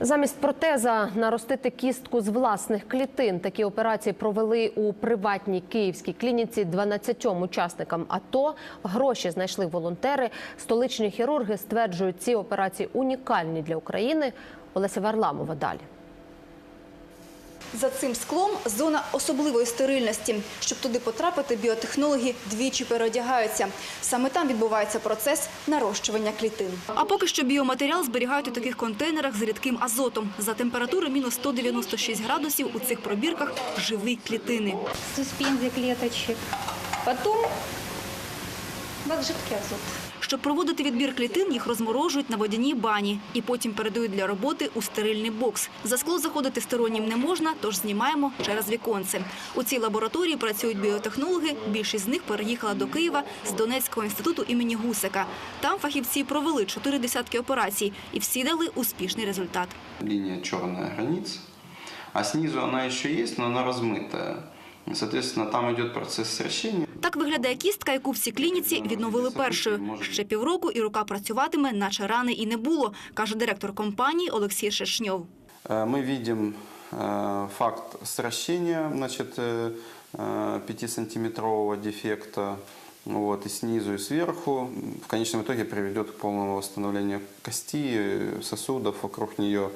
Замість протеза наростити кістку з власних клітин. Такі операції провели у приватній київській клініці 12 учасникам АТО. Гроші знайшли волонтери. Столичні хірурги стверджують, ці операції унікальні для України. Олеся Варламова далі. За цим склом зона особливої стерильності. Щоб туди потрапити, біотехнологи двічі переодягаються. Саме там відбувається процес нарощування клітин. А поки що біоматеріал зберігають у таких контейнерах з рідким азотом. За температури мінус 196 градусів у цих пробірках живі клітини. суспензия клеточек. Потом вот жидкий азот. Щоб проводити відбір клітин, їх розморожують на водяній бані і потім передають для роботи у стерильний бокс. За скло заходити стороннім не можна, тож знімаємо через віконце. У цій лабораторії працюють біотехнологи. Більшість з них переїхала до Києва з Донецького інституту імені Гусика. Там фахівці провели чотири десятки операцій і всі дали успішний результат. линия черная граница, а снизу она еще есть, но она размытая. Соответственно, там идет процесс сращения. Так виглядає кістка, яку в цій клініці відновили першою. Ще півроку і рука працюватиме, наче рани і не було, каже директор компанії Олексій Шешньов. Э, Мы видим э, факт сращения, значит, 5-сантиметрового дефекта, вот, и снизу, и сверху. В конечном итоге приведет к полному восстановлению кости, сосудов вокруг нее,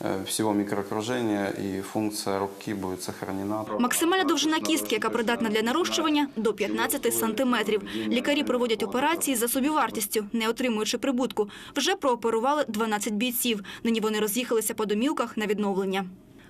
э, всего микроокружения, и функция руки будет сохранена. Максимальна довжина кістки, яка придатна для нарощування, до 15 сантиметрів. Лікарі проводять операції за собівартістю, не отримуючи прибутку. Вже прооперували 12 бійців. Нині вони роз'їхалися по домівках на відновлення.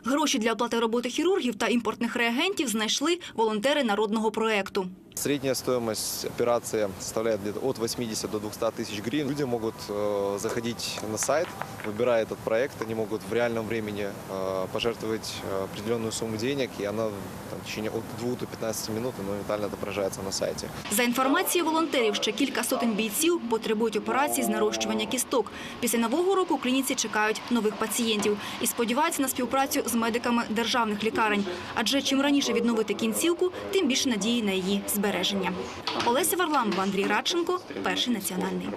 Гроші для оплати роботи хірургів та імпортних реагентів знайшли волонтери народного проекту. Средняя стоимость операции составляет где-то от 80 до 200 тысяч гривен. Люди могут э, заходить на сайт, выбирая этот проект, они могут в реальном времени э, пожертвовать э, определенную сумму денег, и она там, в течение от 2 до 15 минут моментально отображается на сайте. За інформацією волонтерів, ще кілька сотень бійців потребують операції з нарощування кісток. Після нового року у клініці чекають нових пацієнтів і сподіваються на співпрацю з медиками державних лікарень. Адже чим раніше відновити кінцівку, тим більше надії на її збереження. Олеся Варламова, Андрій Радченко, перший національний.